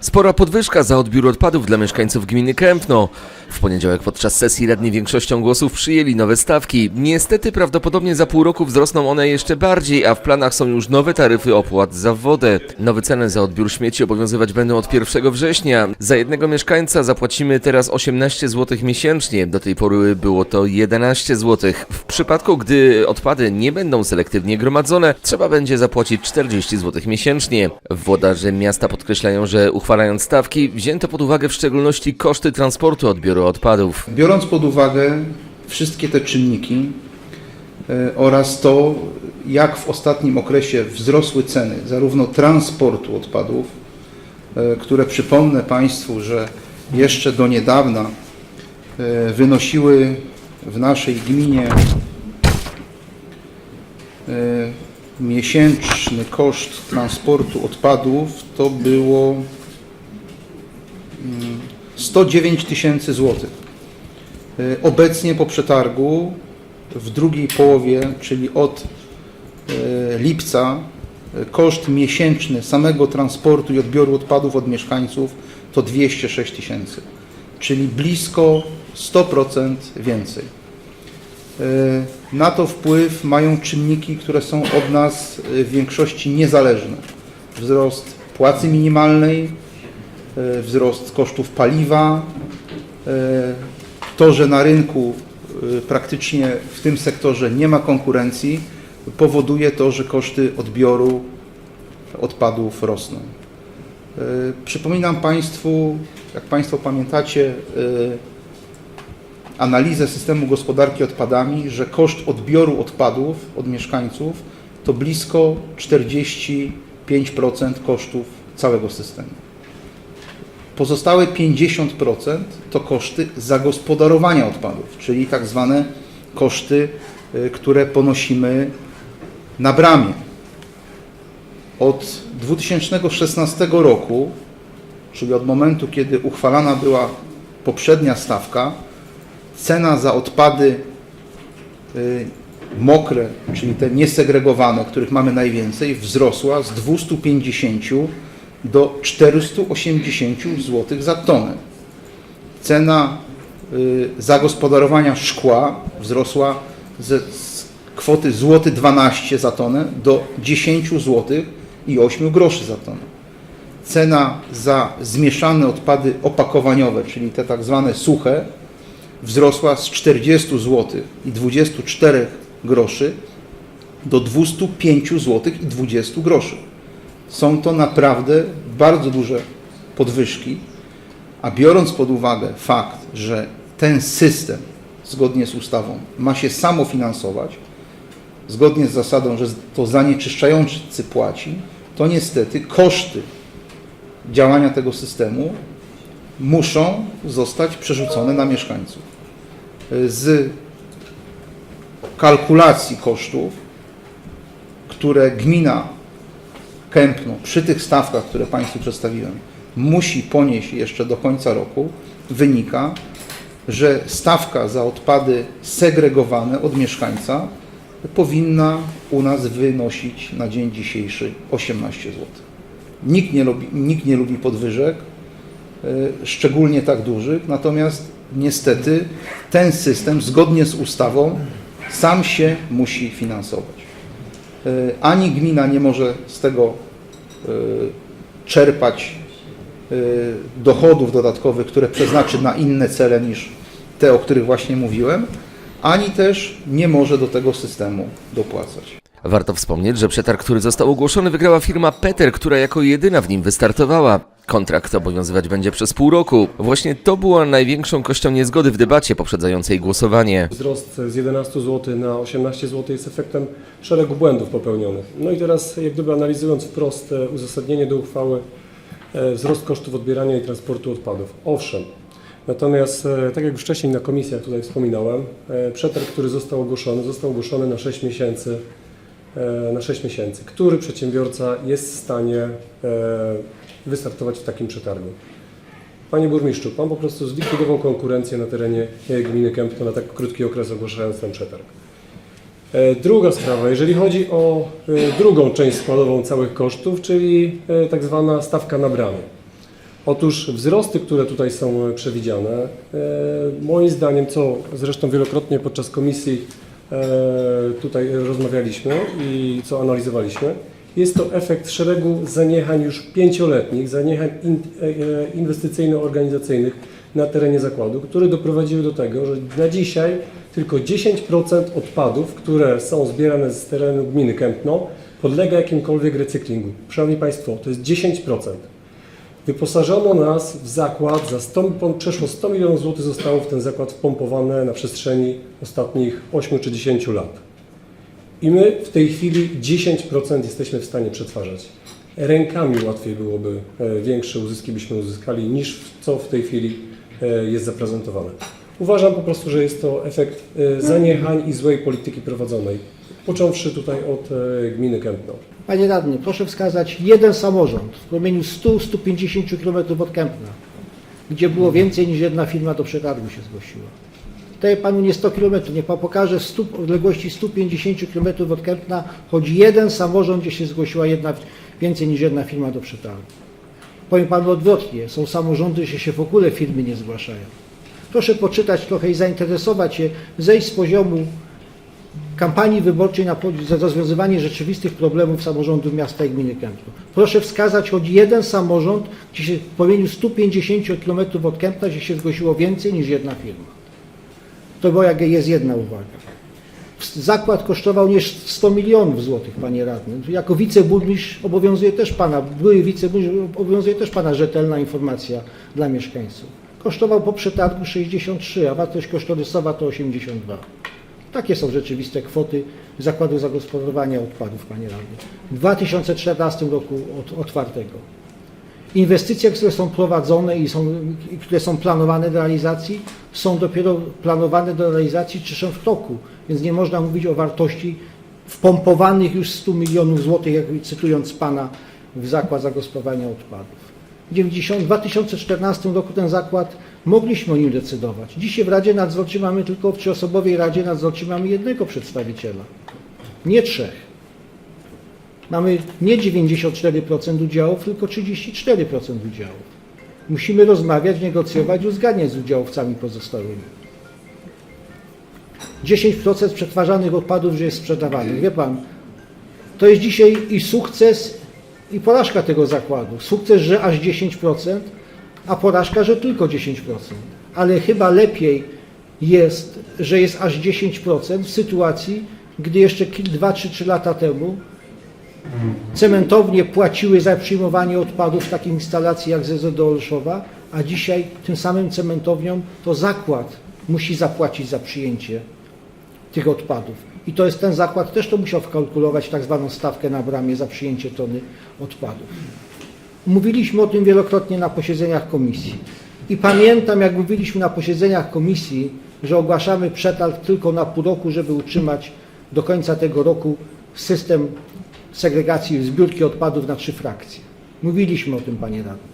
Spora podwyżka za odbiór odpadów dla mieszkańców gminy Kępno. W poniedziałek podczas sesji radni większością głosów przyjęli nowe stawki. Niestety prawdopodobnie za pół roku wzrosną one jeszcze bardziej, a w planach są już nowe taryfy opłat za wodę. Nowe ceny za odbiór śmieci obowiązywać będą od 1 września. Za jednego mieszkańca zapłacimy teraz 18 zł miesięcznie. Do tej pory było to 11 zł. W przypadku, gdy odpady nie będą selektywnie gromadzone, trzeba będzie zapłacić 40 zł miesięcznie. Włodarze miasta podkreślają, że uchwalając stawki, wzięto pod uwagę w szczególności koszty transportu odbioru odpadów. Biorąc pod uwagę wszystkie te czynniki e, oraz to, jak w ostatnim okresie wzrosły ceny zarówno transportu odpadów, e, które przypomnę Państwu, że jeszcze do niedawna e, wynosiły w naszej gminie miesięczny koszt transportu odpadów to było 109 tysięcy złotych. E, Obecnie po przetargu w drugiej połowie, czyli od e, lipca, e, koszt miesięczny samego transportu i odbioru odpadów od mieszkańców to 206 tysięcy, czyli blisko 100% więcej. Na to wpływ mają czynniki, które są od nas w większości niezależne. Wzrost płacy minimalnej, wzrost kosztów paliwa, e, to, że na rynku e, praktycznie w tym sektorze nie ma konkurencji, powoduje to, że koszty odbioru odpadów rosną. E, Przypominam Państwu, jak Państwo pamiętacie, e, analizę systemu gospodarki odpadami, że koszt odbioru odpadów od mieszkańców to blisko 45% kosztów całego systemu. Pozostałe 50% to koszty zagospodarowania odpadów, czyli tak zwane koszty, y, które ponosimy na bramie. Od 2016 roku, czyli od momentu, kiedy uchwalana była poprzednia stawka, cena za odpady y, mokre, czyli te niesegregowane, których mamy najwięcej, wzrosła z 250 do 480 zł za tonę. Cena y, zagospodarowania szkła wzrosła ze, kwoty złoty 12 za tonę do 10 zł i 8 groszy za tonę. Cena za zmieszane odpady opakowaniowe, czyli te tak zwane suche, wzrosła z 40 zł i 24 groszy do 205 zł i 20 groszy. Są to naprawdę bardzo duże podwyżki, a biorąc pod uwagę fakt, że ten system zgodnie z ustawą ma się samofinansować, zgodnie z zasadą, że to zanieczyszczający płaci, to niestety koszty działania tego systemu muszą zostać przerzucone na mieszkańców. Z kalkulacji kosztów, które gmina Przy tych stawkach, które Państwu przedstawiłem, musi ponieść jeszcze do końca roku, wynika, że stawka za odpady segregowane od mieszkańca powinna u nas wynosić na dzień dzisiejszy 18 zł. Nikt nie lubi, nikt nie lubi podwyżek, y, szczególnie tak dużych, natomiast niestety ten system zgodnie z ustawą sam się musi finansować. Y, Ani gmina nie może z tego czerpać y, dochodów dodatkowych, które przeznaczy na inne cele niż te, o których właśnie mówiłem, ani też nie może do tego systemu dopłacać. Warto wspomnieć, że przetarg, który został ogłoszony, wygrała firma Peter, która jako jedyna w nim wystartowała. Kontrakt obowiązywać będzie przez pół roku. Właśnie to była największą kością niezgody w debacie poprzedzającej głosowanie. Wzrost z 11 zł na 18 zł jest efektem szeregu błędów popełnionych. No i teraz, jak gdyby analizując wprost e, uzasadnienie do uchwały, e, wzrost kosztów odbierania i transportu odpadów. Owszem, natomiast e, tak jak już wcześniej na komisjach tutaj wspominałem, przetarg, który został ogłoszony, został ogłoszony na 6 miesięcy, na 6 miesięcy. Który przedsiębiorca jest w stanie wystartować w takim przetargu? Panie burmistrzu, pan po prostu zlikwidował konkurencję na terenie e, gminy Kępno na tak krótki okres ogłaszając ten przetarg. E, Druga sprawa, jeżeli chodzi o e, drugą część składową całych kosztów, czyli tak zwana stawka na bramie. Otóż wzrosty, które tutaj są przewidziane, moim zdaniem, co zresztą wielokrotnie podczas komisji tutaj rozmawialiśmy i co analizowaliśmy, jest to efekt szeregu zaniechań już pięcioletnich, zaniechań e, e, inwestycyjno-organizacyjnych na terenie zakładu, które doprowadziły do tego, że na dzisiaj tylko 10% odpadów, które są zbierane z terenu gminy Kępno, podlega jakimkolwiek recyklingu. Szanowni Państwo, to jest 10%. Wyposażono nas w zakład, za 100, pon- przeszło 100 milionów złotych zostało w ten zakład wpompowane na przestrzeni ostatnich 8 czy 10 lat. I my w tej chwili 10% jesteśmy w stanie przetwarzać. Rękami łatwiej byłoby, e, większe uzyski byśmy uzyskali niż co w tej chwili e, jest zaprezentowane. Uważam po prostu, że jest to efekt e, zaniechań i złej polityki prowadzonej, począwszy tutaj od gminy Kępno. Panie radny, proszę wskazać jeden samorząd w promieniu 100-150 km od Kępna, gdzie było więcej niż jedna firma do przetargu się zgłosiła. Daję panu nie 100 km, niech pan pokaże w odległości 150 km od Kępna, choć jeden samorząd, gdzie się zgłosiła jedna, więcej niż jedna firma do przetargu. Powiem panu odwrotnie, są samorządy, gdzie się w ogóle firmy nie zgłaszają. Proszę poczytać trochę i zainteresować się, zejść z poziomu kampanii wyborczej na za rozwiązywanie rzeczywistych problemów samorządów miasta i gminy Kępno. Proszę wskazać choć jeden samorząd, gdzie się w promieniu 150 km od Kępna, gdzie się zgłosiło więcej niż jedna firma. To była jest jedna uwaga. Zakład kosztował nie 100 milionów złotych, panie radny. Jako wiceburmistrz obowiązuje też pana, były wiceburmistrz, obowiązuje też pana rzetelna informacja dla mieszkańców. Kosztował po przetargu 63, a wartość kosztorysowa to 82. Takie są rzeczywiste kwoty Zakładu Zagospodarowania Odpadów, panie radny. W 2014 roku otwartego. Inwestycje, które są prowadzone i są, które są planowane do realizacji, są dopiero planowane do realizacji czy są w toku, więc nie można mówić o wartości wpompowanych już 100 milionów złotych, jak cytując Pana, w Zakład Zagospodarowania Odpadów. W 90 w 2014 roku ten zakład mogliśmy o nim decydować. Dzisiaj w Radzie Nadzorczej mamy tylko w trzyosobowej Radzie Nadzorczej mamy jednego przedstawiciela, nie trzech. Mamy nie 94% udziałów, tylko 34% udziałów. Musimy rozmawiać, negocjować, uzgadniać z udziałowcami pozostałymi. 10% przetwarzanych odpadów już jest sprzedawanych. Wie Pan, to jest dzisiaj i sukces, i porażka tego zakładu. Sukces, że aż 10%, a porażka, że tylko 10%. Ale chyba lepiej jest, że jest aż 10% w sytuacji, gdy jeszcze 2 czy 3 lata temu cementownie płaciły za przyjmowanie odpadów w takiej instalacji jak ZZD Olszowa, a dzisiaj tym samym cementowniom to zakład musi zapłacić za przyjęcie tych odpadów. I to jest ten zakład też to musiał wkalkulować tak zwaną stawkę na bramie za przyjęcie tony odpadów. Mówiliśmy o tym wielokrotnie na posiedzeniach komisji. I pamiętam, jak mówiliśmy na posiedzeniach komisji, że ogłaszamy przetarg tylko na pół roku, żeby utrzymać do końca tego roku system segregacji zbiórki odpadów na trzy frakcje. Mówiliśmy o tym, panie radny.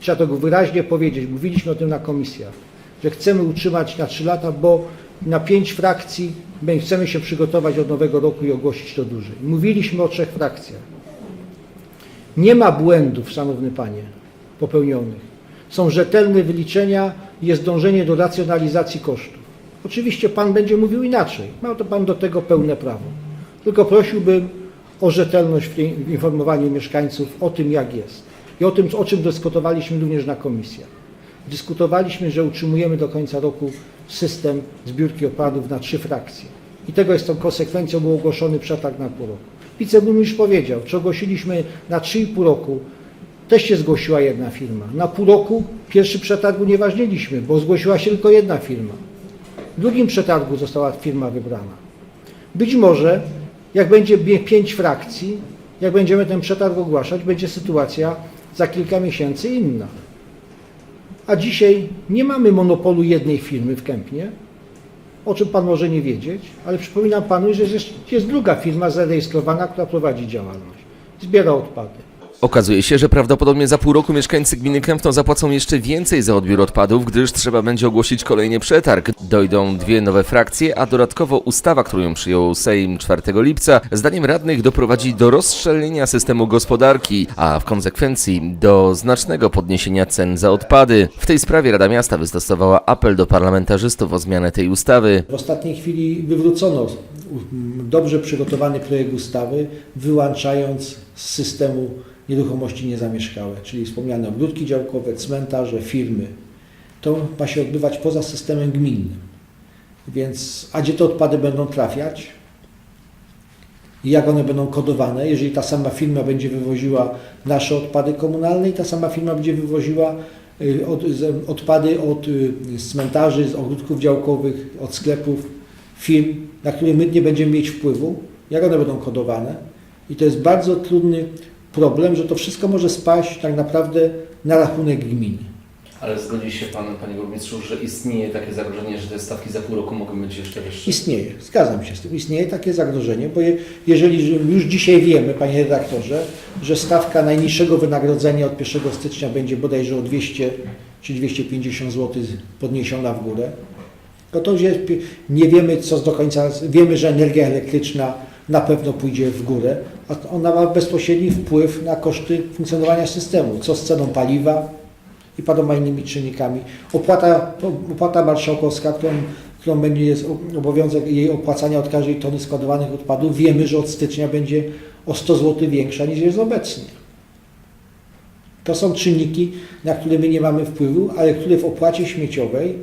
Trzeba to wyraźnie powiedzieć. Mówiliśmy o tym na komisjach, że chcemy utrzymać na trzy lata, bo na pięć frakcji my chcemy się przygotować od nowego roku i ogłosić to dłużej. Mówiliśmy o trzech frakcjach. Nie ma błędów, szanowny panie, popełnionych. Są rzetelne wyliczenia, jest dążenie do racjonalizacji kosztów. Oczywiście pan będzie mówił inaczej. Ma to pan do tego pełne prawo. Tylko prosiłbym o rzetelność w informowaniu mieszkańców o tym, jak jest. I o tym, o czym dyskutowaliśmy również na komisjach. Dyskutowaliśmy, że utrzymujemy do końca roku system zbiórki odpadów na trzy frakcje. I tego jest tą konsekwencją, był ogłoszony przetarg na pół roku. Wiceburmistrz powiedział, czy ogłosiliśmy na 3,5 roku, też się zgłosiła jedna firma. Na pół roku pierwszy przetargu nie ważniliśmy, bo zgłosiła się tylko jedna firma. W drugim przetargu została firma wybrana. Być może, jak będzie pięć frakcji, jak będziemy ten przetarg ogłaszać, będzie sytuacja za kilka miesięcy inna. A dzisiaj nie mamy monopolu jednej firmy w Kępnie, o czym Pan może nie wiedzieć, ale przypominam Panu, że jest, jest druga firma zarejestrowana, która prowadzi działalność. Zbiera odpady. Okazuje się, że prawdopodobnie za pół roku mieszkańcy gminy Kępno zapłacą jeszcze więcej za odbiór odpadów, gdyż trzeba będzie ogłosić kolejny przetarg. Dojdą dwie nowe frakcje, a dodatkowo ustawa, którą ją przyjął Sejm 4 lipca, zdaniem radnych doprowadzi do rozszczelnienia systemu gospodarki, a w konsekwencji do znacznego podniesienia cen za odpady. W tej sprawie Rada Miasta wystosowała apel do parlamentarzystów o zmianę tej ustawy. W ostatniej chwili wywrócono dobrze przygotowany projekt ustawy, wyłączając z systemu nieruchomości niezamieszkałe, czyli wspomniane ogródki działkowe, cmentarze, firmy. To ma się odbywać poza systemem gminnym. Więc, a gdzie te odpady będą trafiać? I jak one będą kodowane? Jeżeli ta sama firma będzie wywoziła nasze odpady komunalne i ta sama firma będzie wywoziła y, od, odpady od y, cmentarzy, z ogródków działkowych, od sklepów, firm, na które my nie będziemy mieć wpływu, jak one będą kodowane. I to jest bardzo trudny problem, że to wszystko może spaść tak naprawdę na rachunek gminy. Ale zgodzi się Pan, Panie Burmistrzu, że istnieje takie zagrożenie, że te stawki za pół roku mogą być jeszcze wyższe? Istnieje, zgadzam się z tym. Istnieje takie zagrożenie, bo je, jeżeli że już dzisiaj wiemy, panie redaktorze, że stawka najniższego wynagrodzenia od 1 stycznia będzie bodajże o 200 czy 250 zł podniesiona w górę, to to nie wiemy co do końca, wiemy, że energia elektryczna na pewno pójdzie w górę, a ona ma bezpośredni wpływ na koszty funkcjonowania systemu, co z ceną paliwa i paroma innymi czynnikami. Opłata, opłata marszałkowska, którą, którą będzie jest obowiązek jej opłacania od każdej tony składowanych odpadów, wiemy, że od stycznia będzie o 100 zł większa niż jest obecnie. To są czynniki, na które my nie mamy wpływu, ale które w opłacie śmieciowej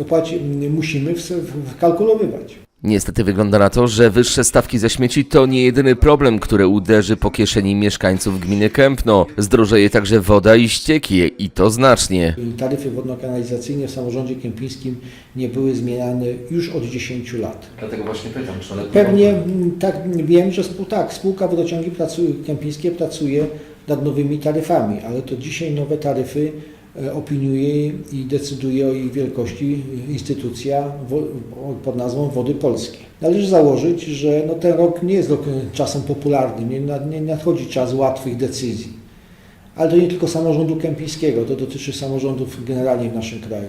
opłacie, m, musimy wkalkulowywać. Niestety wygląda na to, że wyższe stawki za śmieci to nie jedyny problem, który uderzy po kieszeni mieszkańców gminy Kępno. Zdrożeje także woda i ścieki i to znacznie. Taryfy wodno-kanalizacyjne w samorządzie kępińskim nie były zmieniane już od 10 lat. Dlatego właśnie pytam, czy one Pewnie mm, tak wiem, że spół, tak, spółka wodociągi pracuje, kępińskie pracuje nad nowymi taryfami, ale to dzisiaj nowe taryfy opiniuje i decyduje o ich wielkości instytucja pod nazwą Wody Polskie. Należy założyć, że no, ten rok nie jest rokiem czasem popularnym, nie, nie nadchodzi czas łatwych decyzji. Ale to nie tylko samorządu kępińskiego, to dotyczy samorządów generalnie w naszym kraju.